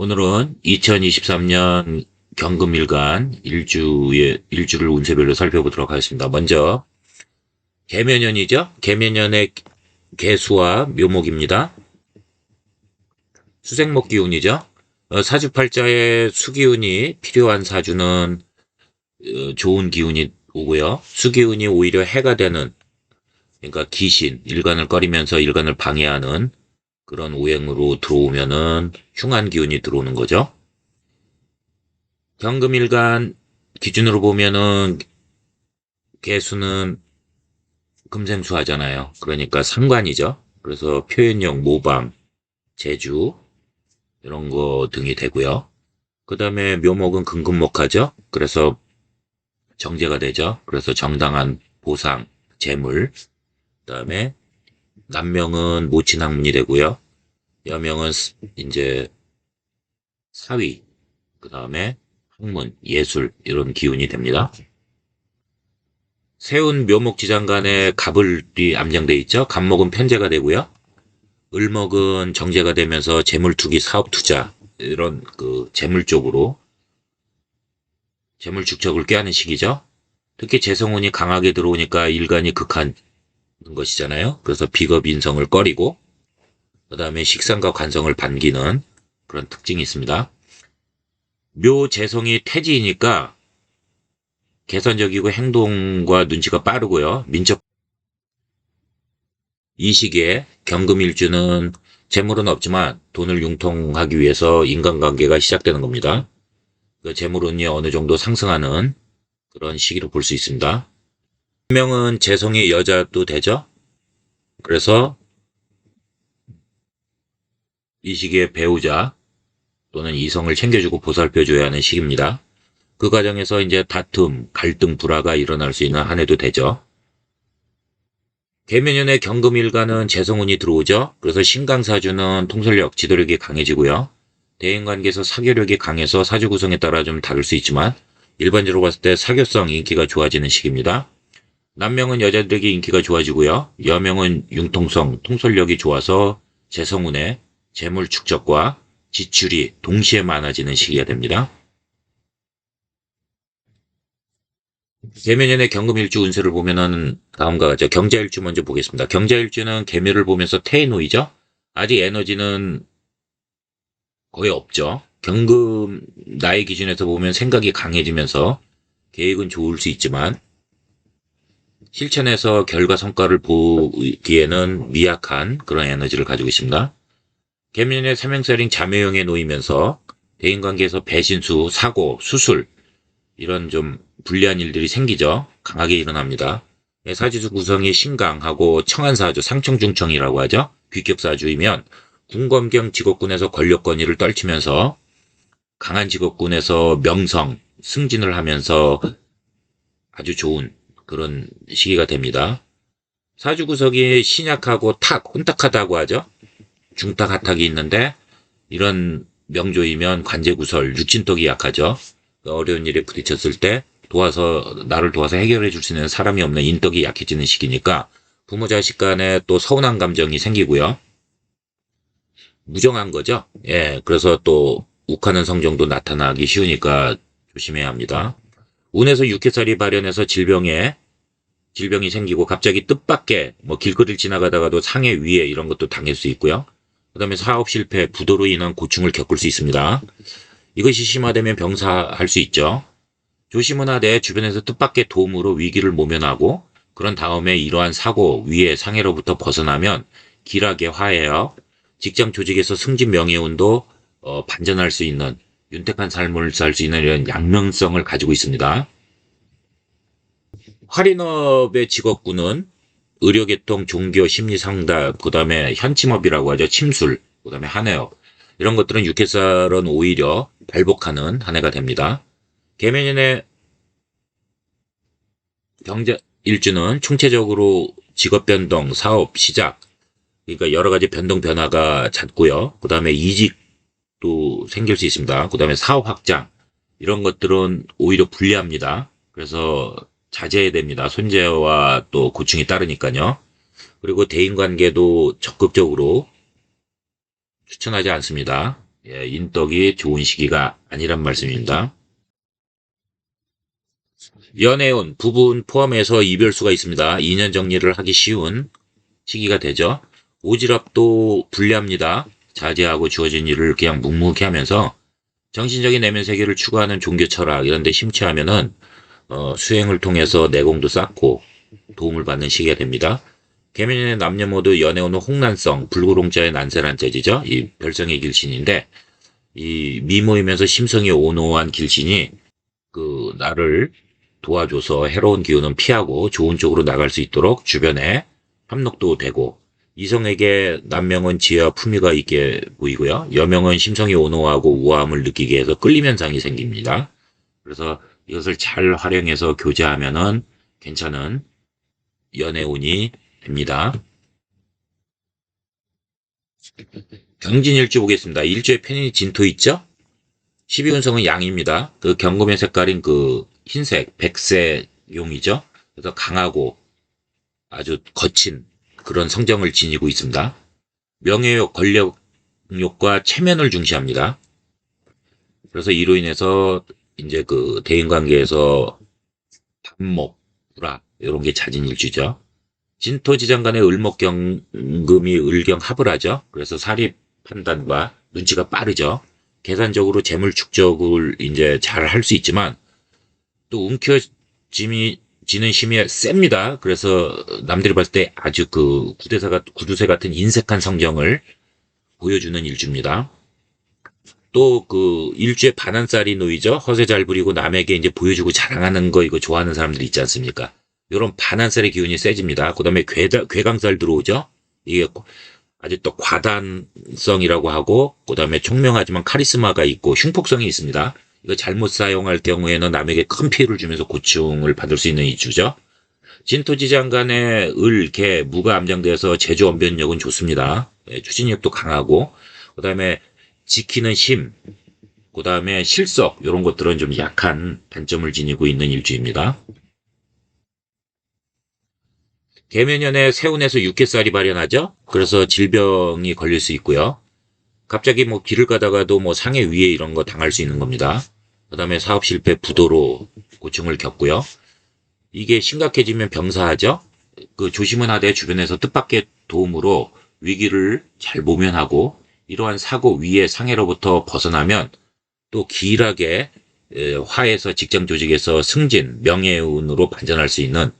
오늘은 2023년 경금 일간 일주의 일주를 운세별로 살펴보도록 하겠습니다. 먼저 개면연이죠. 개면연의 개수와 묘목입니다. 수생목 기운이죠. 어, 사주팔자에 수기운이 필요한 사주는 어, 좋은 기운이 오고요. 수기운이 오히려 해가 되는 그러니까 귀신, 일간을 꺼리면서 일간을 방해하는 그런 오행으로 들어오면은 흉한 기운이 들어오는 거죠. 경금일간 기준으로 보면은 개수는 금생수 하잖아요. 그러니까 상관이죠. 그래서 표현력, 모방, 재주 이런 거 등이 되고요. 그 다음에 묘목은 금금목하죠. 그래서 정제가 되죠. 그래서 정당한 보상, 재물, 그 다음에 남명은 모친학문이 되고요. 여명은 스- 이제 사위, 그 다음에 학문, 예술 이런 기운이 됩니다. 세운 묘목지장간에 갑을이 암정돼 있죠. 갑목은 편제가 되고요. 을목은 정제가 되면서 재물투기, 사업투자 이런 그 재물 쪽으로 재물 축적을 꾀하는 시기죠. 특히 재성운이 강하게 들어오니까 일간이 극한 것이잖아요. 그래서 비겁 인성을 꺼리고 그 다음에 식상과 관성을 반기는 그런 특징이 있습니다. 묘 재성이 태지이니까 개선적이고 행동과 눈치가 빠르고요. 민첩 이 시기에 경금일주는 재물은 없지만 돈을 융통하기 위해서 인간관계가 시작되는 겁니다. 그 재물운이 어느 정도 상승하는 그런 시기로 볼 수 있습니다. 명은 재성이 여자도 되죠. 그래서 이 시기에 배우자 또는 이성을 챙겨주고 보살펴줘야 하는 시기입니다. 그 과정에서 이제 다툼, 갈등, 불화가 일어날 수 있는 한 해도 되죠. 개면연의 경금일간은 재성운이 들어오죠. 그래서 신강사주는 통솔력, 지도력이 강해지고요. 대인관계에서 사교력이 강해서 사주 구성에 따라 좀 다를 수 있지만 일반적으로 봤을 때 사교성 인기가 좋아지는 시기입니다. 남명은 여자들에게 인기가 좋아지고요. 여명은 융통성, 통솔력이 좋아서 재성운의 재물 축적과 지출이 동시에 많아지는 시기가 됩니다. 개면연의 경금일주 운세를 보면은 다음과 같죠. 경자일주 먼저 보겠습니다. 경자일주는 개묘를 보면서 태에 놓이죠. 아직 에너지는 거의 없죠. 경금 나의 기준에서 보면 생각이 강해지면서 계획은 좋을 수 있지만 실천에서 결과 성과를 보기에는 미약한 그런 에너지를 가지고 있습니다. 개면의 삼형살인 자매형에 놓이면서 대인관계에서 배신수, 사고, 수술 이런 좀 불리한 일들이 생기죠. 강하게 일어납니다. 예, 사주수 구성이 신강하고 청한사주, 상청중청이라고 하죠. 귀격사주이면 군검경 직업군에서 권력 권위를 떨치면서 강한 직업군에서 명성, 승진을 하면서 아주 좋은 그런 시기가 됩니다. 사주 구석이 신약하고 탁, 혼탁하다고 하죠. 중탁, 하탁이 있는데 이런 명조이면 관제구설, 육진떡이 약하죠. 그 어려운 일에 부딪혔을 때 도와서 나를 도와서 해결해 줄 수 있는 사람이 없는 인덕이 약해지는 시기니까 부모 자식 간에 또 서운한 감정이 생기고요. 무정한 거죠. 예, 그래서 또 욱하는 성정도 나타나기 쉬우니까 조심해야 합니다. 운에서 육회살이 발현해서 질병에 질병이 생기고 갑자기 뜻밖의 뭐 길거리를 지나가다가도 상해 위에 이런 것도 당할 수 있고요. 그 다음에 사업 실패, 부도로 인한 고충을 겪을 수 있습니다. 이것이 심화되면 병사할 수 있죠. 조심은 하되 주변에서 뜻밖의 도움으로 위기를 모면하고 그런 다음에 이러한 사고, 위해 상해로부터 벗어나면 길하게 화해요. 직장 조직에서 승진 명예운도 어, 반전할 수 있는 윤택한 삶을 살 수 있는 이런 양면성을 가지고 있습니다. 할인업의 직업군은 의료계통, 종교, 심리상담, 그 다음에 현침업이라고 하죠. 침술, 그 다음에 한해업. 이런 것들은 육회살은 오히려 발복하는 한 해가 됩니다. 개면연의 경제 일주는 총체적으로 직업 변동, 사업 시작, 그러니까 여러 가지 변동 변화가 잦고요. 그 다음에 이직도 생길 수 있습니다. 그 다음에 사업 확장 이런 것들은 오히려 불리합니다. 그래서 자제해야 됩니다. 손재와 또 고충이 따르니까요. 그리고 대인 관계도 적극적으로 추천하지 않습니다. 예, 인덕이 좋은 시기가 아니란 말씀입니다. 연애운, 부분 포함해서 이별수가 있습니다. 2년 정리를 하기 쉬운 시기가 되죠. 오지랖도 불리합니다. 자제하고 주어진 일을 그냥 묵묵히 하면서 정신적인 내면 세계를 추구하는 종교 철학 이런 데 심취하면은 어, 수행을 통해서 내공도 쌓고 도움을 받는 시기가 됩니다. 개면의 남녀 모두 연애운은 홍난성, 불구롱자의 난세란 뜻이죠. 이 별성의 길신인데 이 미모이면서 심성이 온호한 길신이 그 나를 도와줘서 해로운 기운은 피하고 좋은 쪽으로 나갈 수 있도록 주변에 협력도 되고 이성에게 남명은 지혜와 품위가 있게 보이고요. 여명은 심성이 온호하고 우아함을 느끼게 해서 끌림 현상이 생깁니다. 그래서 이것을 잘 활용해서 교제하면은 괜찮은 연애운이 됩니다. 경진일주 보겠습니다. 일주의 편인이 진토 있죠? 12운성은 양입니다. 그 경금의 색깔인 그 흰색, 백색 용이죠. 그래서 강하고 아주 거친 그런 성정을 지니고 있습니다. 명예욕, 권력욕과 체면을 중시합니다. 그래서 이로 인해서 이제 그 대인관계에서 반목, 불화 이런 게 잦은 일주죠. 진토 지장 간의 을목경금이 을경합을 하죠. 그래서 사립 판단과 눈치가 빠르죠. 계산적으로 재물 축적을 이제 잘 할 수 있지만 또 움켜짐이 지는 힘이 셉니다. 그래서 남들이 봤을 때 아주 그 구대사 구두쇠 같은 인색한 성정을 보여주는 일주입니다. 또 그 일주에 반한살이 놓이죠. 허세 잘 부리고 남에게 이제 보여주고 자랑하는 거 이거 좋아하는 사람들이 있지 않습니까? 이런 반한살의 기운이 세집니다. 그 다음에 괴강살 들어오죠. 이게 아주 또 과단성이라고 하고 그 다음에 총명하지만 카리스마가 있고 흉폭성이 있습니다. 이거 잘못 사용할 경우에는 남에게 큰 피해를 주면서 고충을 받을 수 있는 이주죠. 진토지장 간의 을, 개, 무가 암장돼서 제주 언변력은 좋습니다. 예, 추진력도 강하고 그 다음에 지키는 힘, 그 다음에 실석 이런 것들은 좀 약한 단점을 지니고 있는 일주입니다. 개면연에 세운에서 육개살이 발현하죠. 그래서 질병이 걸릴 수 있고요. 갑자기 뭐 길을 가다가도 뭐 상해 위에 이런 거 당할 수 있는 겁니다. 그 다음에 사업 실패 부도로 고충을 겪고요. 이게 심각해지면 병사하죠. 그 조심은 하되 주변에서 뜻밖의 도움으로 위기를 잘 모면하고 이러한 사고 위에 상해로부터 벗어나면 또 길하게 화해서 직장 조직에서 승진, 명예운으로 반전할 수 있는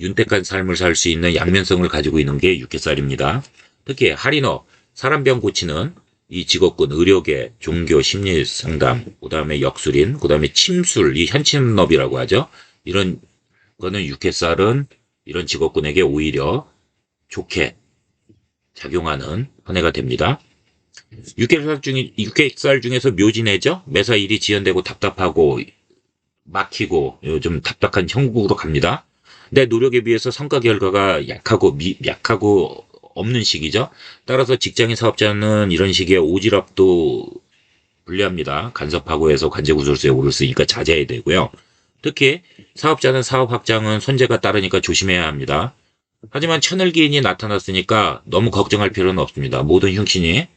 윤택한 삶을 살 수 있는 양면성을 가지고 있는 게 육개살입니다. 특히 할인어, 사람병 고치는 이 직업군, 의료계, 종교, 심리 상담, 그 다음에 역술인, 그 다음에 침술, 이 현침업이라고 하죠. 이런 거는 육개살은 이런 직업군에게 오히려 좋게 작용하는 한 해가 됩니다. 육개살 중에, 육개살 중에서 묘진해죠? 매사 일이 지연되고 답답하고 막히고 요즘 답답한 형국으로 갑니다. 내 노력에 비해서 성과 결과가 약하고 미, 약하고 없는 시기죠. 따라서 직장인 사업자는 이런 시기에 오지랖도 불리합니다. 간섭하고 해서 관제 구설수에 오를 수 있으니까 자제해야 되고요. 특히 사업자는 사업 확장은 손재가 따르니까 조심해야 합니다. 하지만 천을기인이 나타났으니까 너무 걱정할 필요는 없습니다. 모든 흉신이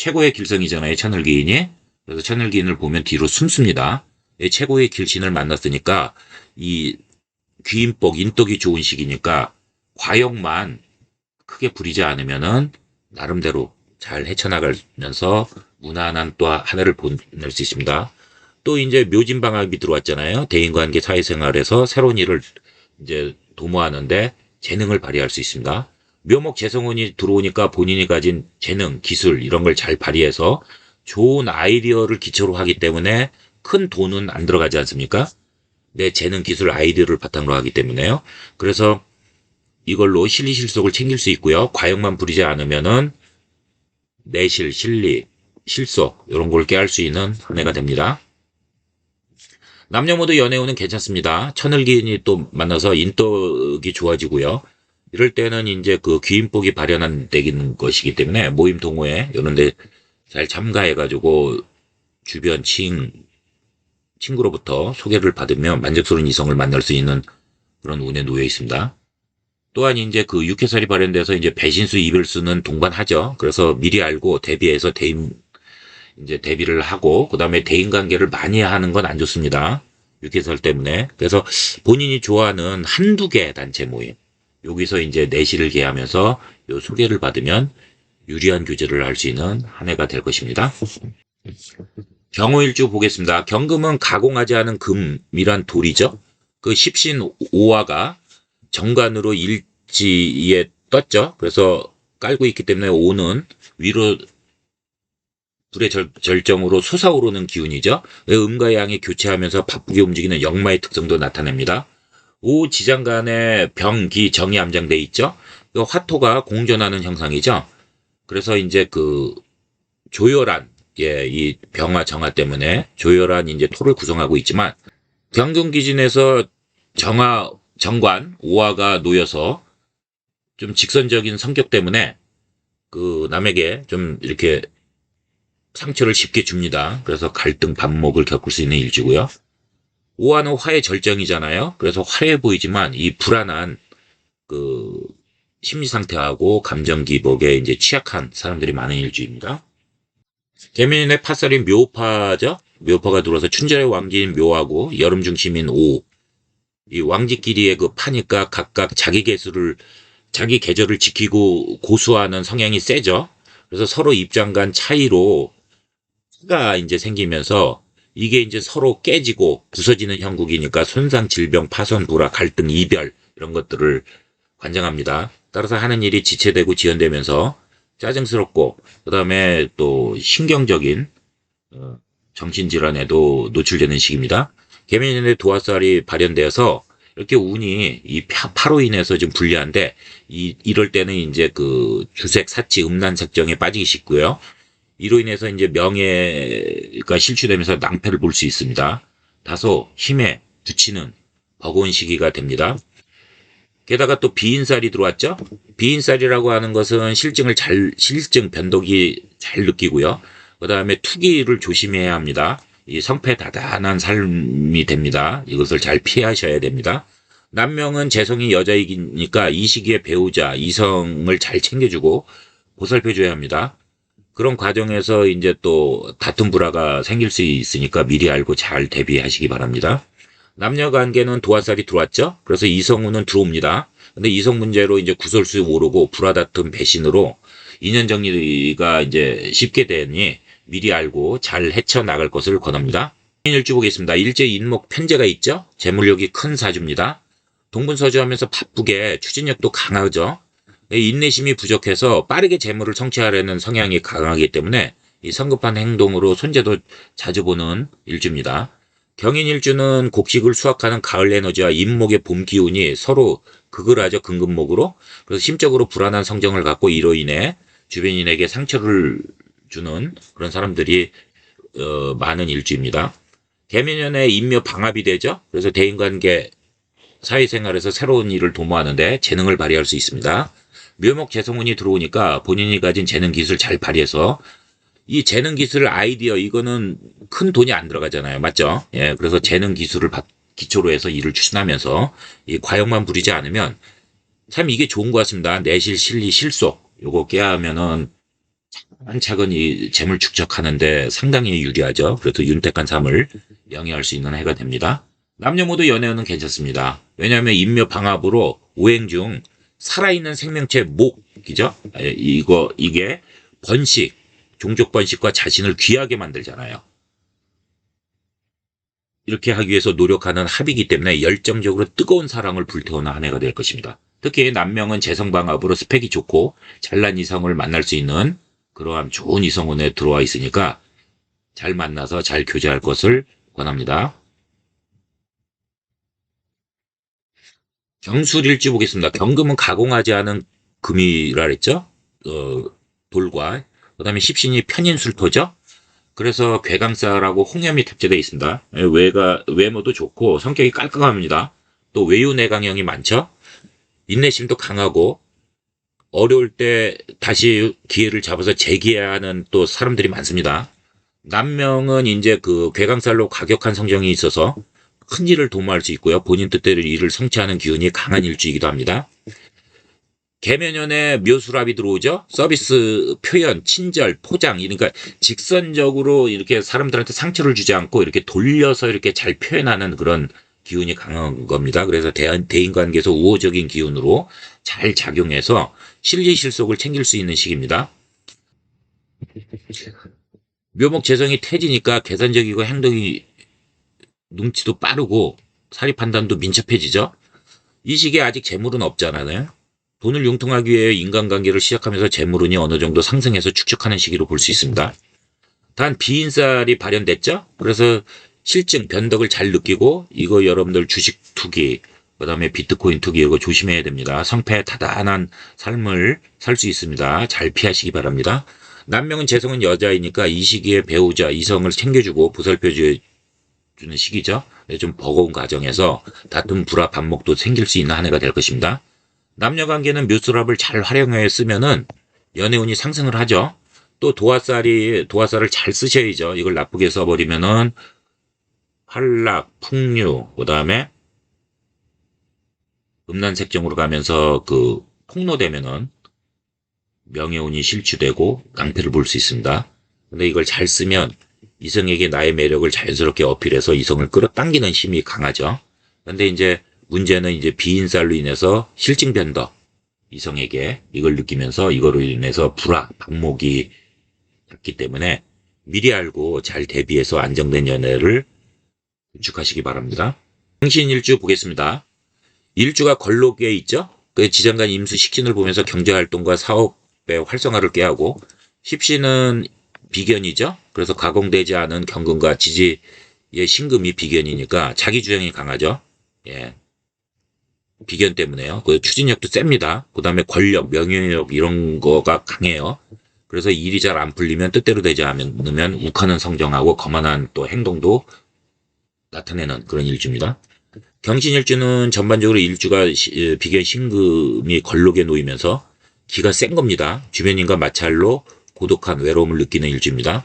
최고의 길성이잖아요. 천을기인이. 그래서 천을기인을 보면 뒤로 숨습니다. 최고의 길신을 만났으니까 이 귀인복, 인덕이 좋은 시기니까 과욕만 크게 부리지 않으면은 나름대로 잘 헤쳐나가면서 무난한 또 하늘을 보낼 수 있습니다. 또 이제 묘진방학이 들어왔잖아요. 대인관계 사회생활에서 새로운 일을 이제 도모하는데 재능을 발휘할 수 있습니다. 묘목 재성운이 들어오니까 본인이 가진 재능, 기술 이런 걸 잘 발휘해서 좋은 아이디어를 기초로 하기 때문에 큰 돈은 안 들어가지 않습니까? 내 재능, 기술, 아이디어를 바탕으로 하기 때문에요. 그래서 이걸로 실리 실속을 챙길 수 있고요. 과욕만 부리지 않으면은 내실, 실리, 실속 이런 걸 깨할 수 있는 한 해가 됩니다. 남녀 모두 연애운은 괜찮습니다. 천을기인이 또 만나서 인덕이 좋아지고요. 이럴 때는 이제 그 귀인복이 발현한 되는 것이기 때문에 모임 동호회 이런 데 잘 참가해가지고 주변 칭, 친구로부터 소개를 받으며 만족스러운 이성을 만날 수 있는 그런 운에 놓여 있습니다. 또한 이제 그 육회살이 발현돼서 이제 배신수 이별수는 동반하죠. 그래서 미리 알고 대비해서 대임 이제 대비를 하고 그 다음에 대인 관계를 많이 하는 건 안 좋습니다. 육개설 때문에. 그래서 본인이 좋아하는 한두 개 단체 모임 여기서 이제 내실을 개하면서 요 소개를 받으면 유리한 교제를 할 수 있는 한 해가 될 것입니다. 경호일주 보겠습니다. 경금은 가공하지 않은 금이란 돌이죠. 그 십신 오화가 정관으로 일지에 떴죠. 그래서 깔고 있기 때문에 오는 위로 불의 절, 절정으로 솟아오르는 기운이죠. 음과 양이 교체하면서 바쁘게 움직이는 역마의 특성도 나타냅니다. 오 지장 간에 병 기 정이 암장돼 있죠. 이 화토가 공존하는 형상이죠. 그래서 이제 그 조열한 예, 이 병화 정화 때문에 조열한 이제 토를 구성하고 있지만 경금 기준에서 정화 정관 오화가 놓여서 좀 직선적인 성격 때문에 그 남에게 좀 이렇게 상처를 쉽게 줍니다. 그래서 갈등 반목을 겪을 수 있는 일주고요. 오화는 화의 절정이잖아요. 그래서 화려해 보이지만 이 불안한 그 심리 상태하고 감정 기복에 이제 취약한 사람들이 많은 일주입니다. 개면의 파살인 묘파죠. 묘파가 들어와서 춘절의 왕기인 묘하고 여름 중심인 오. 이 왕지끼리의 그 파니까 각각 자기 개수를 자기 계절을 지키고 고수하는 성향이 세죠. 그래서 서로 입장 간 차이로 가 이제 생기면서 이게 이제 서로 깨지고 부서지는 형국이니까 손상, 질병, 파손, 불화, 갈등, 이별 이런 것들을 관장합니다. 따라서 하는 일이 지체되고 지연되면서 짜증스럽고 그다음에 또 신경적인 어, 정신질환에도 노출되는 시기입니다. 개면인의 도화살이 발현되어서 이렇게 운이 이 파- 파로 인해서 좀 불리한데 이 이럴 때는 이제 그 주색, 사치, 음란 색정에 빠지기 쉽고요. 이로 인해서 이제 명예가 실추되면서 낭패를 볼 수 있습니다. 다소 힘에 부치는 버거운 시기가 됩니다. 게다가 또 비인살이 들어왔죠. 비인살이라고 하는 것은 실증을 잘 실증 변덕이 잘 느끼고요. 그 다음에 투기를 조심해야 합니다. 이 성패다단한 삶이 됩니다. 이것을 잘 피하셔야 됩니다. 남명은 재성이 여자이니까 이 시기에 배우자 이성을 잘 챙겨주고 보살펴줘야 합니다. 그런 과정에서 이제 또 다툼 불화가 생길 수 있으니까 미리 알고 잘 대비하시기 바랍니다. 남녀 관계는 도화살이 들어왔죠? 그래서 이성운은 들어옵니다. 근데 이성 문제로 이제 구설수 오르고 불화 다툼 배신으로 인연 정리가 이제 쉽게 되니 미리 알고 잘 헤쳐나갈 것을 권합니다. 일주 보겠습니다. 일제 인목 편제가 있죠? 재물력이 큰 사주입니다. 동분서주하면서 바쁘게 추진력도 강하죠? 인내심이 부족해서 빠르게 재물을 성취하려는 성향이 강하기 때문에 이 성급한 행동으로 손재도 자주 보는 일주입니다. 경인 일주는 곡식을 수확하는 가을 에너지와 인목의 봄 기운이 서로 극을 하죠 근근목으로 그래서 심적으로 불안한 성정을 갖고 이로 인해 주변인에게 상처를 주는 그런 사람들이 어, 많은 일주입니다. 개면연에 인묘 방합이 되죠. 그래서 대인관계 사회생활에서 새로운 일을 도모하는데 재능을 발휘할 수 있습니다. 묘목 재성운이 들어오니까 본인이 가진 재능 기술 잘 발휘해서 이 재능 기술 아이디어 이거는 큰 돈이 안 들어가잖아요. 맞죠? 예, 그래서 재능 기술을 바- 기초로 해서 일을 추진하면서 이 과욕만 부리지 않으면 참 이게 좋은 것 같습니다. 내실, 실리, 실속 요거 깨하면은 차근차근 이 재물 축적하는데 상당히 유리하죠. 그래서 윤택한 삶을 영위할 수 있는 해가 됩니다. 남녀 모두 연애운은 괜찮습니다. 왜냐하면 인묘 방합으로 오행 중 살아있는 생명체 목이죠. 에, 이거 이게 번식, 종족 번식과 자신을 귀하게 만들잖아요. 이렇게 하기 위해서 노력하는 합이기 때문에 열정적으로 뜨거운 사랑을 불태우는 한 해가 될 것입니다. 특히 남명은 재성방합으로 스펙이 좋고 잘난 이성을 만날 수 있는 그러한 좋은 이성운에 들어와 있으니까 잘 만나서 잘 교제할 것을 권합니다. 경술일지 보겠습니다. 경금은 가공하지 않은 금이라 그랬죠? 어, 돌과 그 다음에 십신이 편인술토죠. 그래서 괴강사라고 홍염이 탑재되어 있습니다. 예, 외가 외모도 좋고 성격이 깔끔합니다. 또 외유 내강형이 많죠. 인내심도 강하고 어려울 때 다시 기회를 잡아서 재기하는 또 사람들이 많습니다. 남명은 이제 그 괴강살로 가격한 성정이 있어서 큰 일을 도모할 수 있고요. 본인 뜻대로 일을 성취하는 기운이 강한 일주이기도 합니다. 계면연에 묘수랍이 들어오죠. 서비스 표현, 친절, 포장, 그러니까 직선적으로 이렇게 사람들한테 상처를 주지 않고 이렇게 돌려서 이렇게 잘 표현하는 그런 기운이 강한 겁니다. 그래서 대인, 대인관계에서 우호적인 기운으로 잘 작용해서 실리실속을 챙길 수 있는 시기입니다. 묘목 재성이 태지니까 계산적이고 행동이 눈치도 빠르고 사리 판단도 민첩해지죠. 이 시기에 아직 재물은 없잖아요. 돈을 융통하기 위해 인간관계를 시작하면서 재물운이 어느 정도 상승해서 축적하는 시기로 볼 수 있습니다. 단 비인살이 발현됐죠. 그래서 실증 변덕을 잘 느끼고 이거 여러분들 주식 투기 그다음에 비트코인 투기 이거 조심해야 됩니다. 성패 다단한 삶을 살 수 있습니다. 잘 피하시기 바랍니다. 남명은 재성은 여자이니까 이 시기에 배우자 이성을 챙겨주고 보살펴 주는 시기죠. 네, 좀 버거운 과정에서 다툼 불화 반목도 생길 수 있는 한 해가 될 것입니다. 남녀 관계는 묘수랍을 잘 활용해 쓰면은 연애운이 상승을 하죠. 또 도화살이 도화살을 잘 쓰셔야죠. 이걸 나쁘게 써버리면은 한락, 풍류, 그 다음에 음란색정으로 가면서 그 폭로되면은 명예운이 실추되고 낭패를 볼 수 있습니다. 근데 이걸 잘 쓰면 이성에게 나의 매력을 자연스럽게 어필해서 이성을 끌어당기는 힘이 강하죠. 근데 이제 문제는 이제 비인살로 인해서 실증 변덕 이성에게 이걸 느끼면서 이거로 인해서 불화, 반목이 있기 때문에 미리 알고 잘 대비해서 안정된 연애를 구축하시기 바랍니다. 당신 일주 보겠습니다. 일주가 걸록에 있죠? 그 지장간 임수 식신을 보면서 경제활동과 사업의 활성화를 꾀하고 십신은 비견이죠? 그래서 가공되지 않은 경금과 지지의 신금이 비견이니까 자기 주장이 강하죠? 예. 비견 때문에요. 그 추진력도 셉니다. 그 다음에 권력, 명예력 이런 거가 강해요. 그래서 일이 잘 안 풀리면 뜻대로 되지 않으면 욱하는 성정하고 거만한 또 행동도 나타내는 그런 일주입니다. 경신일주는 전반적으로 일주가 시- 비견 신금이 걸록에 놓이면서 기가 센 겁니다. 주변인과 마찰로 고독한 외로움을 느끼는 일주입니다.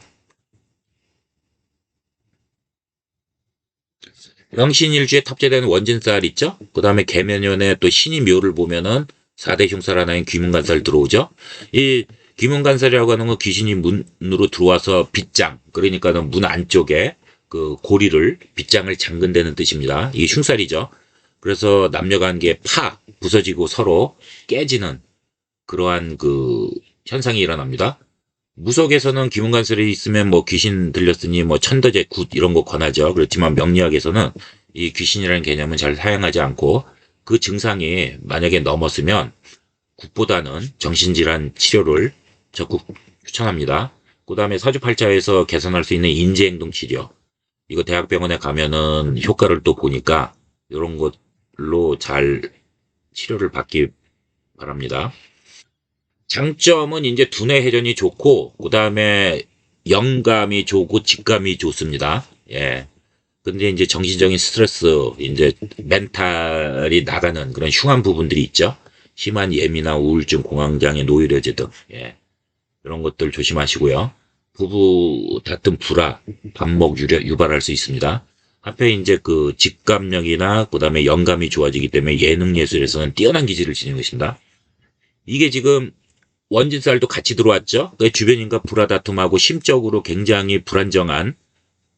영신일주에 탑재되는 원진살 있죠? 그 다음에 개면연에 또 신이 묘를 보면은 4대 흉살 하나인 귀문간살 들어오죠? 이 귀문간살이라고 하는 건 귀신이 문으로 들어와서 빗장, 그러니까는 문 안쪽에 그 고리를, 빗장을 잠근다는 뜻입니다. 이게 흉살이죠? 그래서 남녀관계 파, 부서지고 서로 깨지는 그러한 그 현상이 일어납니다. 무속에서는 기문간설이 있으면 뭐 귀신 들렸으니 뭐 천도제 굿 이런 거 권하죠. 그렇지만 명리학에서는 이 귀신이라는 개념은 잘 사용하지 않고 그 증상이 만약에 넘었으면 굿보다는 정신질환 치료를 적극 추천합니다. 그 다음에 사주팔자에서 개선할 수 있는 인지행동 치료. 이거 대학병원에 가면은 효과를 또 보니까 이런 것로 잘 치료를 받기 바랍니다. 장점은 이제 두뇌 회전이 좋고 그 다음에 영감이 좋고 직감이 좋습니다. 예. 근데 이제 정신적인 스트레스, 이제 멘탈이 나가는 그런 흉한 부분들이 있죠. 심한 예민한 우울증, 공황장애, 노이로제 등 예. 이런 것들 조심하시고요. 부부 다툼 불화, 반목 유발할 수 있습니다. 앞에 이제 그 직감력이나 그 다음에 영감이 좋아지기 때문에 예능 예술에서는 뛰어난 기질을 지니고 있습니다. 이게 지금 원진살도 같이 들어왔죠. 그 주변인과 불화다툼하고 심적으로 굉장히 불안정한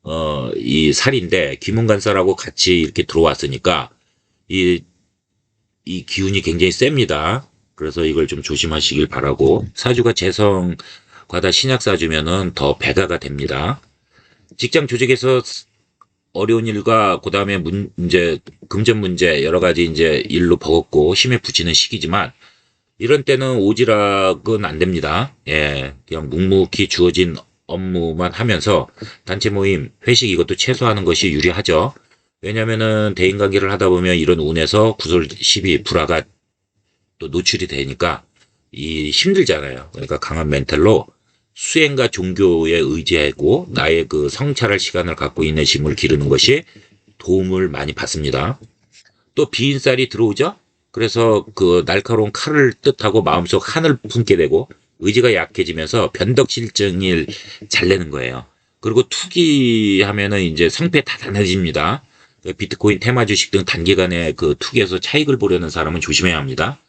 어, 이 살인데 김은간살하고 같이 이렇게 들어왔으니까 이, 이 기운이 굉장히 셉니다. 그래서 이걸 좀 조심하시길 바라고 사주가 재성 과다 신약 사주면은 더 배가가 됩니다. 직장 조직에서 어려운 일과 그 다음에 문제 금전 문제 여러 가지 이제 일로 버겁고 힘에 부치는 시기지만 이런 때는 오지락은 안 됩니다. 예, 그냥 묵묵히 주어진 업무만 하면서 단체 모임, 회식 이것도 최소화하는 것이 유리하죠. 왜냐면은 대인관계를 하다 보면 이런 운에서 구설 시비, 불화가 또 노출이 되니까 이 힘들잖아요. 그러니까 강한 멘탈로 수행과 종교에 의지하고 나의 그 성찰할 시간을 갖고 있는 힘을 기르는 것이 도움을 많이 받습니다. 또 비인살이 들어오죠? 그래서 그 날카로운 칼을 뜻하고 마음속 한을 품게 되고 의지가 약해지면서 변덕실증을 잘 내는 거예요. 그리고 투기하면은 이제 성패 다단해집니다. 비트코인 테마 주식 등 단기간에 그 투기에서 차익을 보려는 사람은 조심해야 합니다.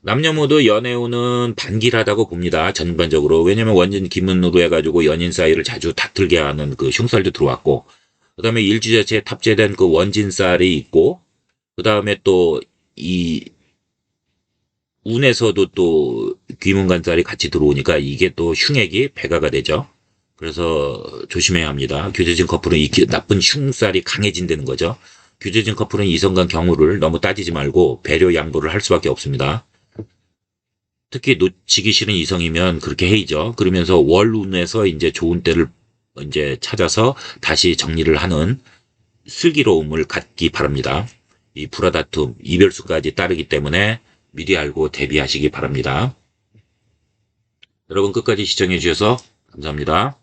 남녀 모두 연애운은 반길하다고 봅니다. 전반적으로. 왜냐면 원진 기문으로 해가지고 연인 사이를 자주 다툴게 하는 그 흉살도 들어왔고, 그 다음에 일주 자체에 탑재된 그 원진살이 있고, 그 다음에 또 이 운에서도 또 귀문간살이 같이 들어오니까 이게 또 흉액이 배가가 되죠. 그래서 조심해야 합니다. 교제진 커플은 이 기- 나쁜 흉살이 강해진다는 거죠. 교제진 커플은 이성 간 경우를 너무 따지지 말고 배려 양보를 할 수밖에 없습니다. 특히 놓치기 싫은 이성이면 그렇게 해이죠. 그러면서 월운에서 이제 좋은 때를 이제 찾아서 다시 정리를 하는 슬기로움을 갖기 바랍니다. 이 불화다툼, 이별수까지 따르기 때문에 미리 알고 대비하시기 바랍니다. 여러분 끝까지 시청해 주셔서 감사합니다.